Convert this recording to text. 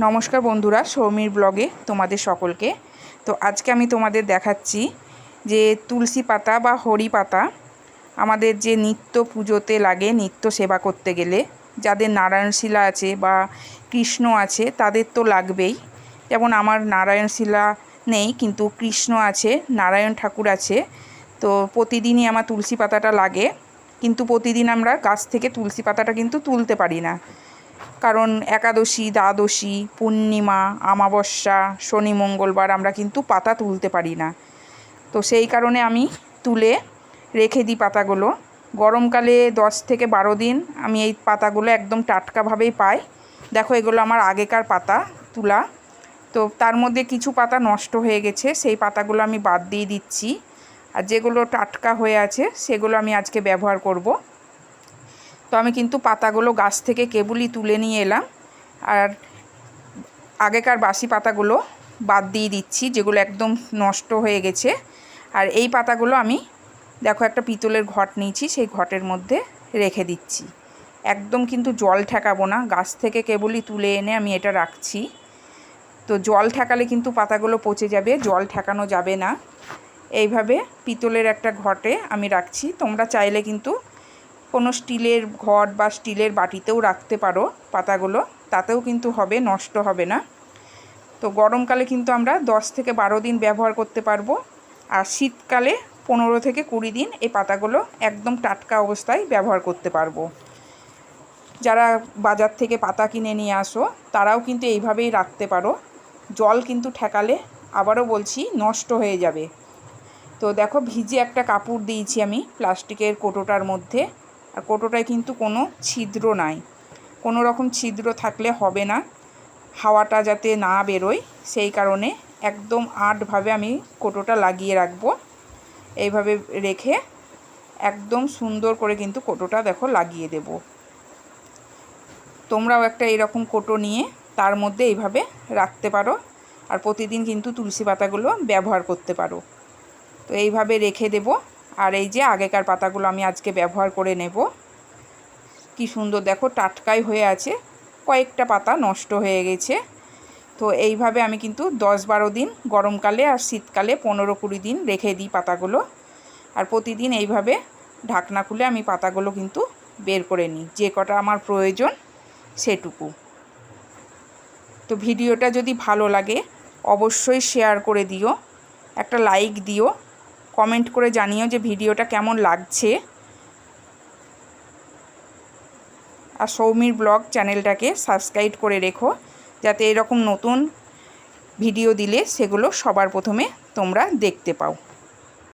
নমস্কার বন্ধুরা, সৌমির ব্লগে তোমাদের সকলকে। তো আজকে আমি তোমাদের দেখাচ্ছি যে তুলসী পাতা বা হরি পাতা আমাদের যে নিত্য পুজোতে লাগে নিত্য সেবা করতে গেলে, যাদের নারায়ণশিলা আছে বা কৃষ্ণ আছে, তাদের তো লাগবেই। যেমন আমার নারায়ণশিলা নেই, কিন্তু কৃষ্ণ আছে, নারায়ণ ঠাকুর আছে, তো প্রতিদিনই আমার তুলসী পাতাটা লাগে। কিন্তু প্রতিদিন আমরা গাছ থেকে তুলসী পাতাটা কিন্তু তুলতে পারি না। কারণ একাদশী, দ্বাদশী, পূর্ণিমা আমাবস্যা শনি, মঙ্গলবার আমরা কিন্তু পাতা তুলতে পারি না। তো সেই কারণে আমি তুলে রেখে দিই পাতাগুলো। গরমকালে দশ থেকে বারো দিন আমি এই পাতাগুলো একদম টাটকাভাবেই পাই। দেখো, এগুলো আমার আগেকার পাতা তুলা। তো তার মধ্যে কিছু পাতা নষ্ট হয়ে গেছে, সেই পাতাগুলো আমি বাদ দিয়ে দিচ্ছি। আর যেগুলো টাটকা হয়ে আছে, সেগুলো আমি আজকে ব্যবহার করব। তো আমি কিন্তু পাতাগুলো গাছ থেকে কেবলই তুলে নিয়ে এলাম। আর আগেকার বাসি পাতাগুলো বাদ দিয়ে দিচ্ছি, যেগুলো একদম নষ্ট হয়ে গেছে। আর এই পাতাগুলো আমি, দেখো একটা পিতলের ঘট নিয়েছি, সেই ঘটের মধ্যে রেখে দিচ্ছি। একদম কিন্তু জল ঠেকাবো না, গাছ থেকে কেবলই তুলে এনে আমি এটা রাখছি। তো জল ঠেকালে কিন্তু পাতাগুলো পচে যাবে, জল ঠেকানো যাবে না। এইভাবে পিতলের একটা ঘটে আমি রাখছি। তোমরা চাইলে কিন্তু কোনো স্টিলের ঘট বা স্টিলের বাটিতেও রাখতে পারো পাতাগুলো, তাতেও কিন্তু হবে, নষ্ট হবে না। তো গরমকালে কিন্তু আমরা দশ থেকে বারো দিন ব্যবহার করতে পারব আর শীতকালে পনেরো থেকে কুড়ি দিন এই পাতাগুলো একদম টাটকা অবস্থায় ব্যবহার করতে পারব। যারা বাজার থেকে পাতা কিনে নিয়ে আসো, তারাও কিন্তু এইভাবেই রাখতে পারো। জল কিন্তু ঠেকালে, আবারও বলছি, নষ্ট হয়ে যাবে। তো দেখো, ভিজে একটা কাপড় দিয়েছি আমি প্লাস্টিকের কোটোটার মধ্যে। আর কোটোটায় কিন্তু কোনো ছিদ্র নাই। কোনো রকম ছিদ্র থাকলে হবে না। হাওয়াটা যাতে না বেরোয়, সেই কারণে একদম আটভাবে আমি কোটোটা লাগিয়ে রাখব। এইভাবে রেখে একদম সুন্দর করে কিন্তু কোটোটা দেখো লাগিয়ে দেব। তোমরাও একটা এরকম কোটো নিয়ে তার মধ্যে এইভাবে রাখতে পারো আর প্রতিদিন কিন্তু তুলসী পাতাগুলো ব্যবহার করতে পারো। তো এইভাবে রেখে দেব। আর এই যে আগেকার পাতাগুলো আমি আজকে ব্যবহার করে নেব। কি সুন্দর দেখো, টাটকাই হয়ে আছে। কয়েকটা পাতা নষ্ট হয়ে গেছে। তো এইভাবে আমি কিন্তু দশ বারো দিন গরমকালে আর শীতকালে পনেরো কুড়ি দিন রেখে দিই পাতাগুলো। আর প্রতিদিন এইভাবে ঢাকনা খুলে আমি পাতাগুলো কিন্তু বের করে নিই। যে কটা আমার প্রয়োজন সেটুকু। তো ভিডিওটা যদি ভালো লাগে, অবশ্যই শেয়ার করে দিও। একটা লাইক দিও। কমেন্ট করে জানিও যে ভিডিওটা কেমন লাগছে। আর সৌমির ব্লগ চ্যানেলটাকে সাবস্ক্রাইব করে রেখো, যাতে এরকম নতুন ভিডিও দিলে সেগুলো সবার প্রথমে তোমরা দেখতে পাও।